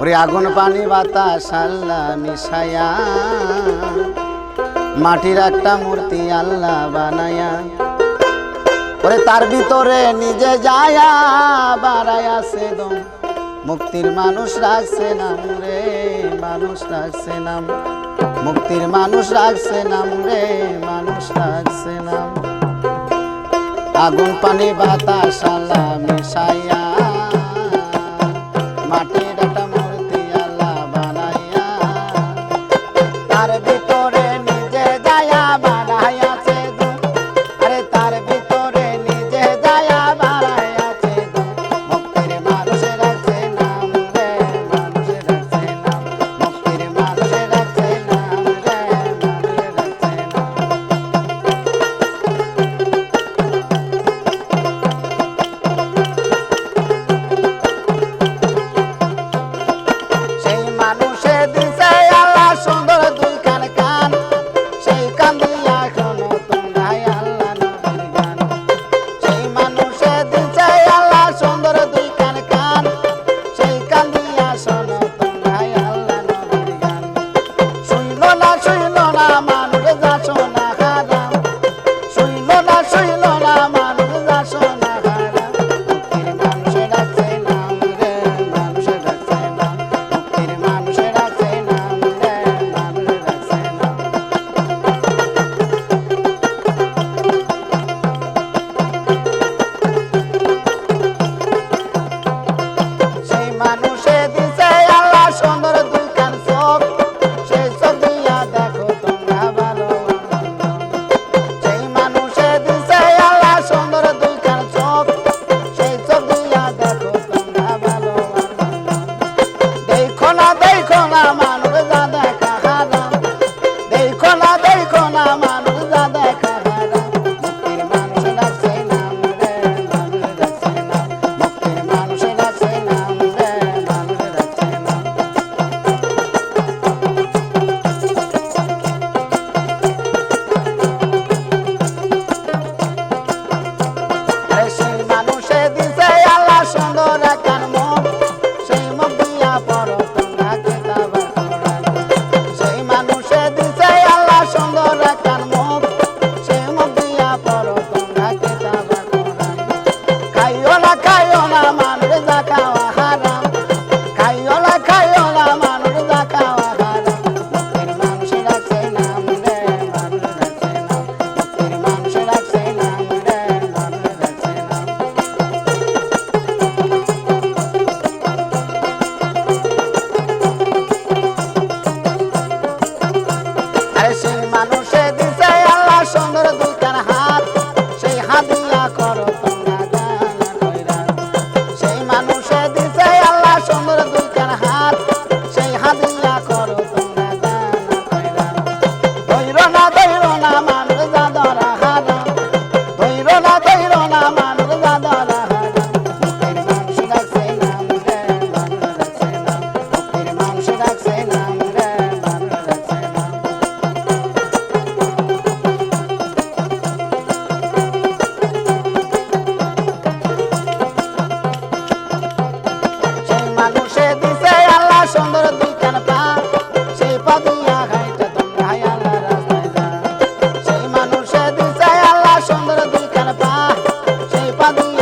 ওরে আগুন পানি বাতাস আল্লাহ মিশায়া মাটির একটা মূর্তি আল্লাহ বানায়া ওরে তার ভিতরে নিজে যায়া বাড়ায়া সে মুক্তির মানুষ রাখছে নাম রে, মানুষ রাখছে নাম। মুক্তির মানুষ রাখছে নাম রে, মানুষ রাখছে নাম। আগুন পানি বাতাস আল্লাহ মিশাইয়া। falar সুন্দর দুইখান পা সেই পা দিয়া খাইটা তোমরা আল্লাহ রাস্তায় যা সেই পা সেই